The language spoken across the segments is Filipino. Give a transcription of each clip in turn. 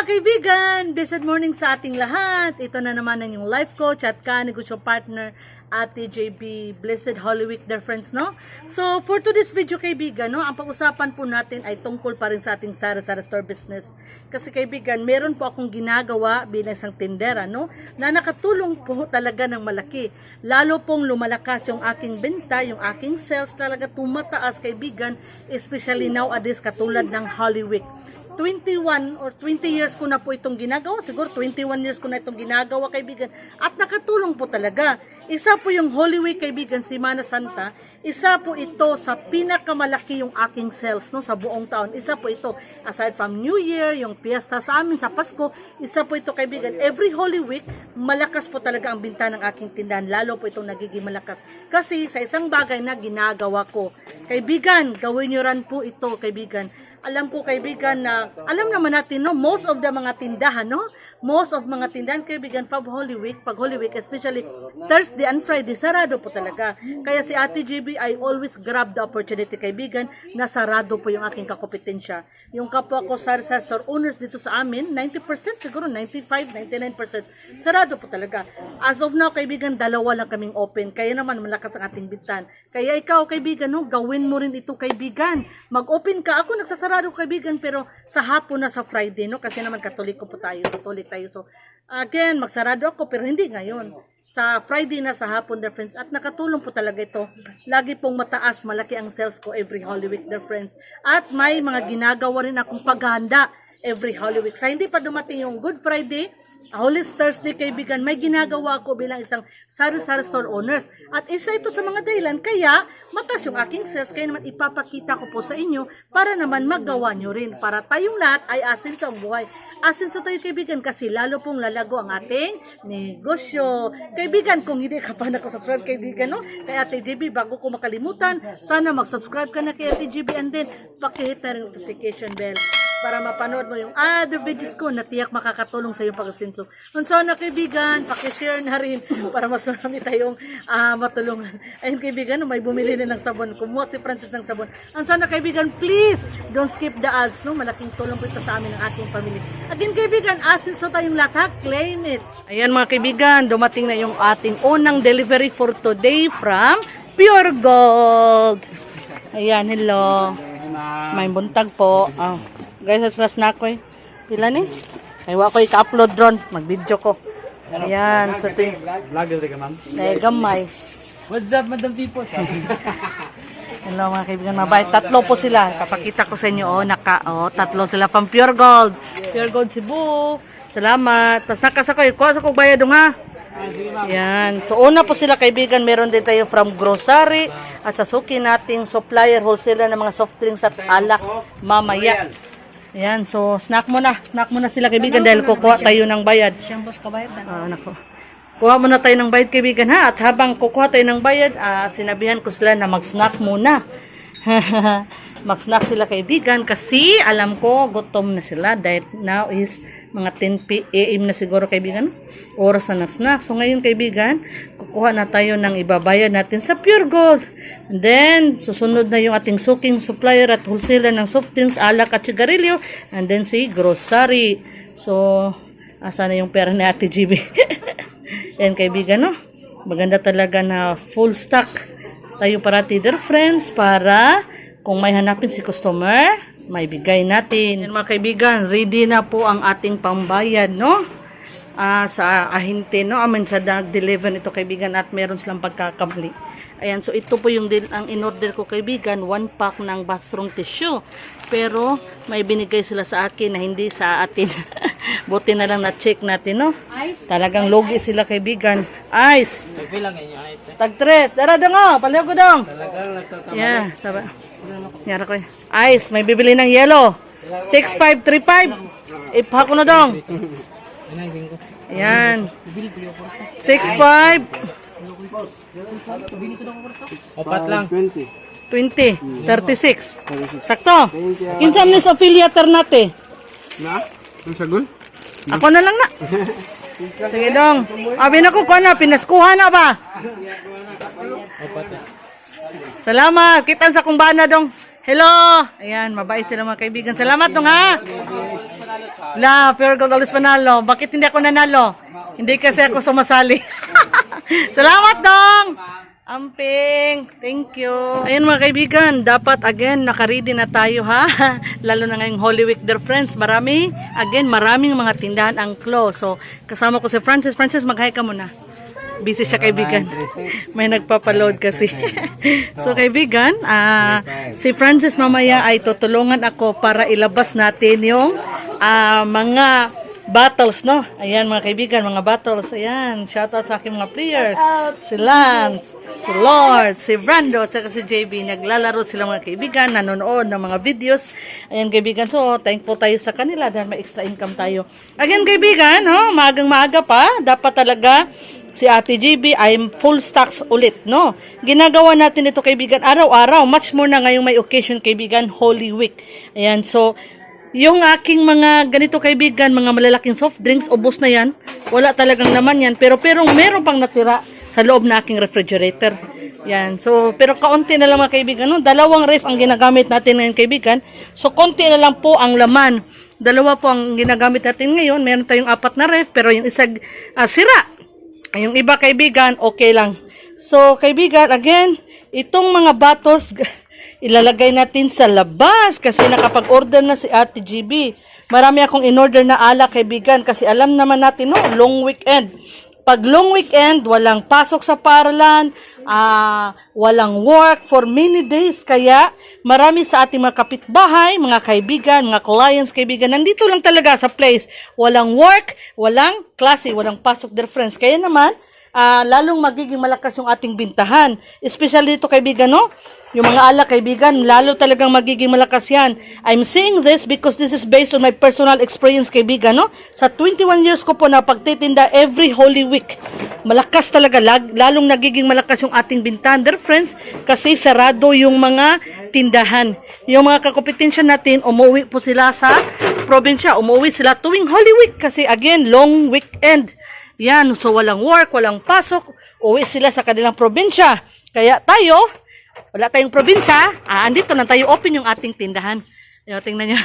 mga kaibigan! Blessed morning sa ating lahat. Ito na naman ang yung life coach at ka-negosyo partner Ate JB. Blessed Holy Week, dear friends, no? So, for today's video, kaibigan, no, ang pag-usapan po natin ay tungkol pa rin sa ating Sara-Sara Store business. Kasi kaibigan, meron po akong ginagawa bilang isang tindera, no, na nakatulong po talaga ng malaki. Lalo pong lumalakas yung aking benta, yung aking sales, talaga tumataas, kaibigan, especially nowadays katulad ng Holy Week. 21 or 20 years ko na po itong ginagawa. Siguro 21 years ko na itong ginagawa, kaibigan. At nakatulong po talaga. Isa po yung Holy Week, kaibigan, Semana Santa. Isa po ito sa pinakamalaki yung aking sales no, sa buong taon. Isa po ito. Aside from New Year, yung piyesta sa amin sa Pasko, isa po ito, kaibigan. Every Holy Week, malakas po talaga ang binta ng aking tindahan. Lalo po itong nagiging malakas. Kasi sa isang bagay na ginagawa ko. Kaibigan, gawin nyo ran po ito, kaibigan alam ko kaibigan na alam naman natin no most of the mga tindahan no? Most of mga tindahan kaibigan pag Holy Week pag Holy Week especially Thursday and Friday sarado po talaga. Kaya si Ate GB I always grab the opportunity kaibigan na sarado po yung aking kakompetensya. Yung kapwa ko sa sa store owners dito sa amin 90% siguro 95 99% sarado po talaga. As of now kaibigan dalawa lang kaming open. Kaya naman malakas ang ating bintan kaya ikaw kaibigan no gawin mo rin ito kaibigan. Mag-open ka. Ako nagsasarado kaibigan pero sa hapon na sa Friday no? Kasi naman katoliko po tayo katolik tayo. So again magsarado ako pero hindi ngayon. Sa Friday na sa hapon dear friends. At nakatulong po talaga ito. Lagi pong mataas malaki ang sales ko every Holy Week dear friends. At may mga ginagawa rin akong paghahanda every Holy Week. Sa hindi pa dumating yung Good Friday, Holy Thursday, kaibigan, may ginagawa ako bilang isang sari-sari store owners. At isa ito sa mga dahilan, kaya mataas yung aking sales, kaya naman ipapakita ko po sa inyo para naman magawa nyo rin. Para tayong lahat ay asin sa buhay. Asin sa tayo, kaibigan, kasi lalo pong lalago ang ating negosyo. Kaibigan, kung hindi ka pa nakasubscribe, kaibigan, no? Kay Ate JB, bago ko makalimutan, sana mag-subscribe ka na kay Ate JB and then pakihit na rin notification bell para mapanood mo yung other videos ko na tiyak makakatulong sa iyong pag-asinso. Kung sana kaibigan, pakishare na rin para mas marami tayong ah, matulungan. Ayun kaibigan, may bumili na ng sabon. Kumuha si Francis ng sabon. Ang sana kaibigan, please, don't skip the ads. No? Malaking tulong po ito sa amin ng ating pamilya. Again kaibigan, asinso tayong lahat. ha? Claim it. Ayan mga kaibigan, dumating na yung ating unang delivery for today from Pure Gold. Ayan, hello. May buntag po. Oh. Guys, sa snack ko eh. Pila ni? Ay, wa ko ika-upload ron. Mag-video ko. Ayan. So, ito yung Vlogger ka ma'am. eh, gamay. What's up, Madam People? Hello mga kaibigan, mabait. Tatlo po sila. Kapakita ko sa inyo, oh, naka, oh, tatlo sila from Pure Gold. Pure Gold Cebu. Salamat. Tapos nakasakoy. Kuha sa kong bayad dong ha. Yan. So una po sila kaibigan, meron din tayo from grocery at sa suki nating supplier wholesaler ng mga soft drinks at alak mamaya. Yan, so snack muna. Snack muna sila kaibigan dahil kukuha tayo ng bayad. Siyang boss kabayan. Ah, nako. Kuha muna tayo ng bayad kaibigan ha. At habang kukuha tayo ng bayad, ah, sinabihan ko sila na mag-snack muna. mag-snack sila kaibigan kasi alam ko gutom na sila dahil now is mga 10 p.m. na siguro kaibigan. Oras na ng-snack so ngayon kaibigan kukuha na tayo ng ibabayad natin sa Pure Gold. And then susunod na yung ating suking supplier at wholesaler ng soft drinks alak at sigarilyo. And then si grocery. So asa na yung pera ni Ate GB yan kaibigan no? Maganda talaga na full stock tayo parati dear friends para kung may hanapin si customer, may bigay natin. Yan mga kaibigan, ready na po ang ating pambayad, no? Ah, sa ahinte, no? Amin sa nag-deliver ito kaibigan at meron silang pagkakamali. Ayan, so ito po yung din, ang in-order ko kaibigan, one pack ng bathroom tissue. Pero may binigay sila sa akin na hindi sa atin. Buti na lang na-check natin, no? Ice? Talagang logi sila kaibigan. Ice. Ngayon yung ayos eh. Tag tres. Dara dong oh. Paliw ko dong. Talagang nagtatama. Yeah, saba. Yara ko. Ice, may bibili ng yellow. 6535. Ipa ko na dong. Ayan. 65 Opat lang. 20 36. Sakto. Kinsa man sa affiliator nate? Na? Ang sagon? Ako na lang na. Sige dong. Abi na ko na pinaskuha na ba? Opat lang. Salamat. Kitan sa kumbana dong. Hello. Ayan, mabait sila mga kaibigan. Salamat dong ha. La, pure gold always panalo. Bakit hindi ako nanalo? Hindi kasi ako sumasali. Salamat, Dong! Amping, thank you. Ayun mga kaibigan, dapat again nakaready na tayo ha. Lalo na ngayong Holy Week dear friends. Marami, again, maraming mga tindahan ang close. So, kasama ko si Francis. Francis, mag-hi ka muna. Busy siya kaibigan. May nagpapaload kasi. so kaibigan, ah, si Francis mamaya ay tutulungan ako para ilabas natin yung ah, mga battles, no? Ayan mga kaibigan, mga battles. Ayan, shoutout sa aking mga players. Si Lance, si Lord, si Brando, at saka si JB. Naglalaro sila mga kaibigan, nanonood ng mga videos. Ayan kaibigan, so thankful tayo sa kanila dahil may extra income tayo. Again kaibigan, no? Maagang maaga pa, dapat talaga si Ate JB ay full stocks ulit, no? Ginagawa natin ito kaibigan araw-araw, much more na ngayong may occasion kaibigan, Holy Week. Ayan, so yung aking mga ganito kaibigan, mga malalaking soft drinks, ubos na yan. Wala talagang naman yan. Pero pero meron pang natira sa loob na aking refrigerator. Yan. So, pero kaunti na lang mga kaibigan. No? Dalawang ref ang ginagamit natin ngayon kaibigan. So, konti na lang po ang laman. Dalawa po ang ginagamit natin ngayon. Meron tayong apat na ref, pero yung isa ah, sira. Yung iba kaibigan, okay lang. So, kaibigan, again, itong mga batos, ilalagay natin sa labas kasi nakapag-order na si Ate GB. Marami akong in-order na ala, kaibigan, kasi alam naman natin, no, long weekend. Pag long weekend, walang pasok sa paralan, ah, walang work for many days. Kaya marami sa ating mga kapitbahay, mga kaibigan, mga clients, kaibigan, nandito lang talaga sa place. Walang work, walang klase, walang pasok their friends. Kaya naman, ah, lalong magiging malakas yung ating bintahan. Especially dito kaibigan, no? Yung mga ala kaibigan, lalo talagang magiging malakas yan. I'm saying this because this is based on my personal experience kaibigan, no? Sa 21 years ko po na pagtitinda every Holy Week, malakas talaga, lag- lalong nagiging malakas yung ating bintahan. Dear friends, kasi sarado yung mga tindahan. Yung mga kakompetensya natin, umuwi po sila sa probinsya. Umuwi sila tuwing Holy Week kasi again, long weekend. Yan, so walang work, walang pasok, uwi sila sa kanilang probinsya. Kaya tayo, wala tayong probinsya, ah, andito na tayo open yung ating tindahan. Yo, tingnan nyo.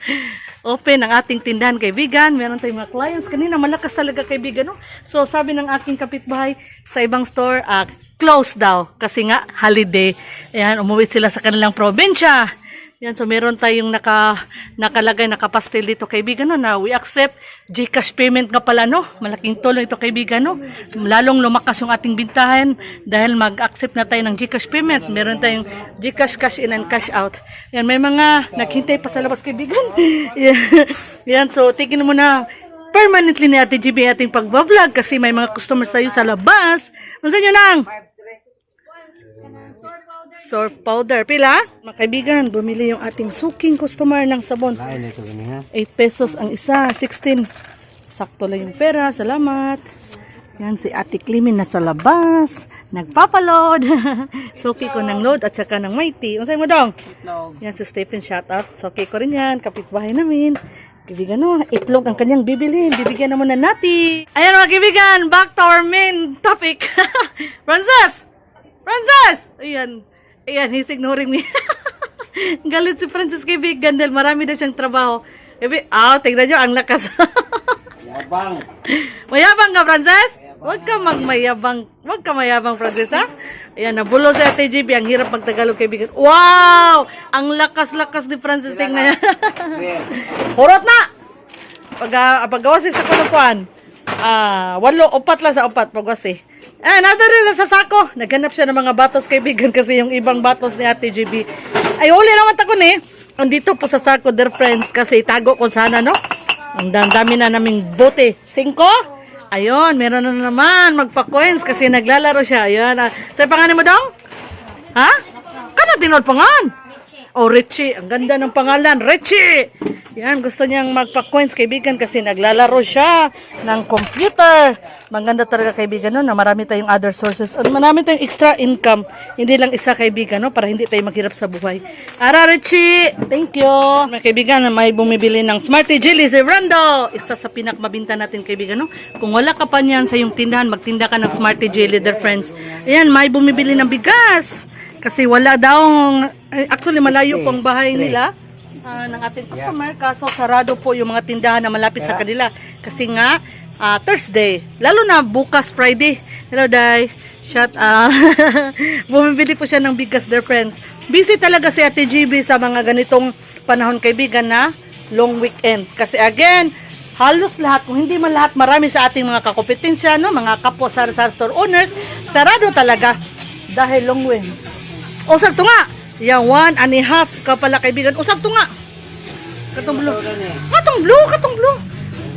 open ang ating tindahan, kaibigan. Meron tayong mga clients. Kanina, malakas talaga, kaibigan. No? So, sabi ng aking kapitbahay sa ibang store, ah, close daw. Kasi nga, holiday. Ayan, umuwi sila sa kanilang probinsya. Yan, so meron tayong naka, nakalagay, nakapastel dito kaibigan no, na we accept Gcash payment nga pala no. Malaking tulong ito kaibigan no. Lalong lumakas yung ating bintahan dahil mag-accept na tayo ng Gcash payment. Meron tayong Gcash cash in and cash out. Yan, may mga naghintay pa sa labas kaibigan. yan, so tignan mo na permanently ni Ate GB ating pagbablog kasi may mga customers tayo sa labas. Ano nyo nang? Surf powder. Pila? Mga kaibigan, bumili yung ating suking customer ng sabon. Kain ito gani ha. 8 pesos ang isa, 16. Sakto lang yung pera, salamat. Yan si Ate Climin na sa labas, nagpapaload. Suki ko ng load at saka ng mighty. Unsay mo dong? Yan si Stephen shoutout. Suki ko rin yan, kapitbahay namin. Kaibigan no, itlog ang kanyang bibilhin. Bibigyan na muna natin. Ayan mga kaibigan, back to our main topic. Frances! Frances! Ayan. Ayan, he's ignoring me. Galit si Francis kaibigan dahil marami na siyang trabaho. Ebi, ah, tignan nyo, ang lakas. Yabang. mayabang ka, Frances? Huwag ka magmayabang. Huwag ka mayabang, Frances, ha? Ayan, nabulo sa TGB. Ang hirap magtagalog kaibigan. Wow! Ang lakas-lakas ni Francis. Tingnan niya. Hurot na! Pag, uh, paggawas sa kulukuan. Ah, walo, upat lang sa upat. Paggawas eh. Ah, nada rin sa sako. Naghanap siya ng mga batos kaibigan kasi yung ibang batos ni Ate GB. Ay, uli naman tako ni. Andito po sa sako, dear friends, kasi tago ko sana, no? Ang dam- dami na naming bote. Cinco? Ayun, meron na naman. Magpa-coins kasi naglalaro siya. Ayun. Ah. Sa pangalan mo dong? Ha? Kana tinod pangan? Oh, Richie. Ang ganda ng pangalan. Richie! Yan, gusto niyang magpa-coins, kaibigan, kasi naglalaro siya ng computer. Maganda talaga, kaibigan, no, na marami tayong other sources. At marami tayong extra income. Hindi lang isa, kaibigan, no, para hindi tayo maghirap sa buhay. Ara, Richie! Thank you! Mga kaibigan, may bumibili ng Smarty Jelly si Rando. Isa sa pinakmabinta natin, kaibigan, no. Kung wala ka pa niyan sa iyong tindahan, magtinda ka ng Smarty Jelly, dear friends. Ayan, may bumibili ng bigas. Kasi wala daw, ay, actually malayo pang bahay nila. Ah, ng ating customer kaso sarado po yung mga tindahan na malapit sa kanila kasi nga ah, Thursday lalo na bukas Friday hello Day Shut up. Bumibili po siya ng bigas their friends. Busy talaga si Ate GB sa mga ganitong panahon kaibigan na long weekend. Kasi again, halos lahat, kung hindi man lahat, marami sa ating mga kakompetensya, no? mga kapwa sa store owners, sarado talaga dahil long weekend. Usap to nga. Yan, one and a half ka pala kaibigan. Usap to nga. Katong blue. Katong blue, katong blue.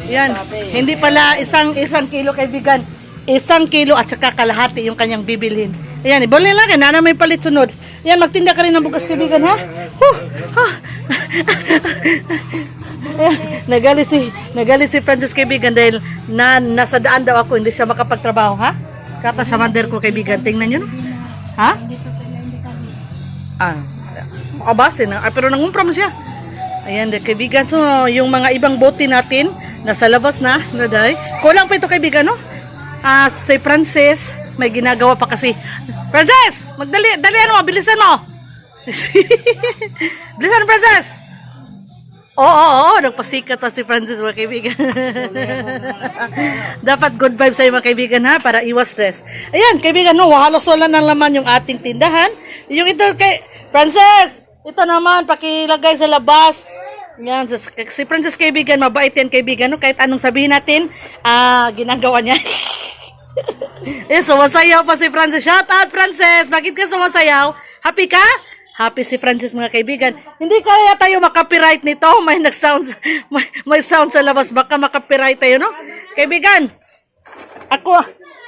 Yan. Hindi pala isang isang kilo kaibigan. Isang kilo at saka kalahati yung kanyang bibilhin. Ayan, ibalik lang. Kaya na may palit sunod. Ayan, magtinda ka rin ng bukas kaibigan, ha? Ha? Nagalit si nagalit si Francis kaibigan dahil na, nasa daan daw ako, hindi siya makapagtrabaho, ha? Sata sa mander ko kaibigan. Tingnan yun. Ha? Ah, makabase na. Ah, pero nangumpra mo siya. Ayan, de, kaibigan. So, yung mga ibang bote natin, nasa labas na, naday. Kulang pa ito, kaibigan, no? Ah, si Frances, may ginagawa pa kasi. Frances! Magdali, dalian mo, bilisan mo! bilisan, Frances! Oo, oo, oo, nagpasikat pa si Francis, mga kaibigan. Dapat good vibes sa'yo, mga kaibigan, ha, para iwas stress. Ayan, kaibigan, no, halos wala ng laman yung ating tindahan. Yung ito kay, Francis, ito naman, pakilagay sa labas. Yan, si, Francis kaibigan, mabait yan kaibigan, no, kahit anong sabihin natin, ah, ginagawa niya. Ayan, sumasayaw pa si Francis. Shout out, Francis! Bakit ka sumasayaw? Happy ka? Happy si Francis mga kaibigan. Hindi kaya tayo makapiright nito. May nag-sound, may, may sound sa labas. Baka makapiright tayo, no? Kaibigan, ako,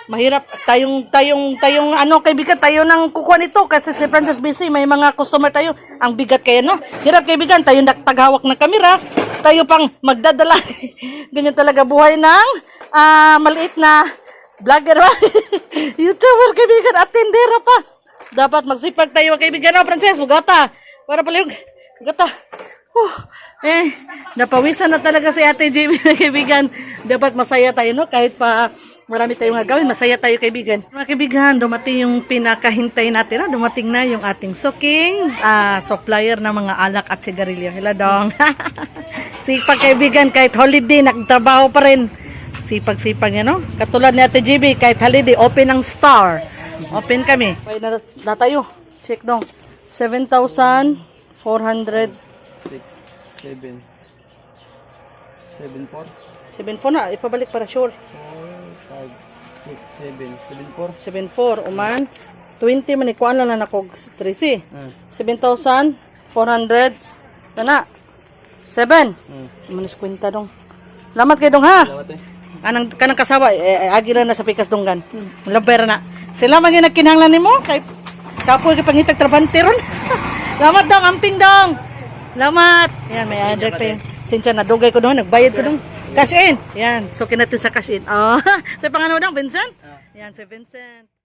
mahirap. Tayong tayong tayong ano kaibigan tayo nang kukuha nito. Kasi si Francis busy may mga customer tayo. Ang bigat kaya no? Hirap kaibigan tayo nagtaghawak ng kamera tayo pang magdadala. Ganyan talaga buhay ng ah, maliit na vlogger ba youtuber kaibigan at tindera pa. Dapat magsipag tayo kaibigan no Francis? Mugata para pala yung mugata Huh. Eh, napawisan na talaga si Ate Jamie, kaibigan. Dapat masaya tayo, no? Kahit pa marami tayong gagawin, masaya tayo, kaibigan. Mga kaibigan, dumating yung pinakahintay natin, no? Dumating na yung ating suking ah, supplier ng mga alak at sigarilyo. Hila dong. Sipag, kaibigan, kahit holiday, nagtrabaho pa rin. Sipag-sipag yan, no? Katulad ni Ate GB, kahit holiday, open ang star. Open kami. Pwede na, na tayo. Check dong. 7,400 Six, seven, seven, four, 7-4 na, ipabalik para sure. four, 6, 7, 7,400. Uman, 20 man ikuan lang na ako 3C. Mm. 7,400. Kana. 7. Mm. Manis kwenta dong. Salamat kay dong ha. Salamat eh. Anang kanang kasawa eh, eh agi na sa pikas donggan. Mm. Labera na. Sila man gyud nagkinahanglan nimo kay kapoy kay pangitag trabante ron. Salamat dong amping dong. Salamat. Yan may address pa. Sinsya na dugay ko dong nagbayad ko dong. Cash in. Yan, so natin sa cash in. Oh, sa pangano dong, Vincent? Yan, si Vincent.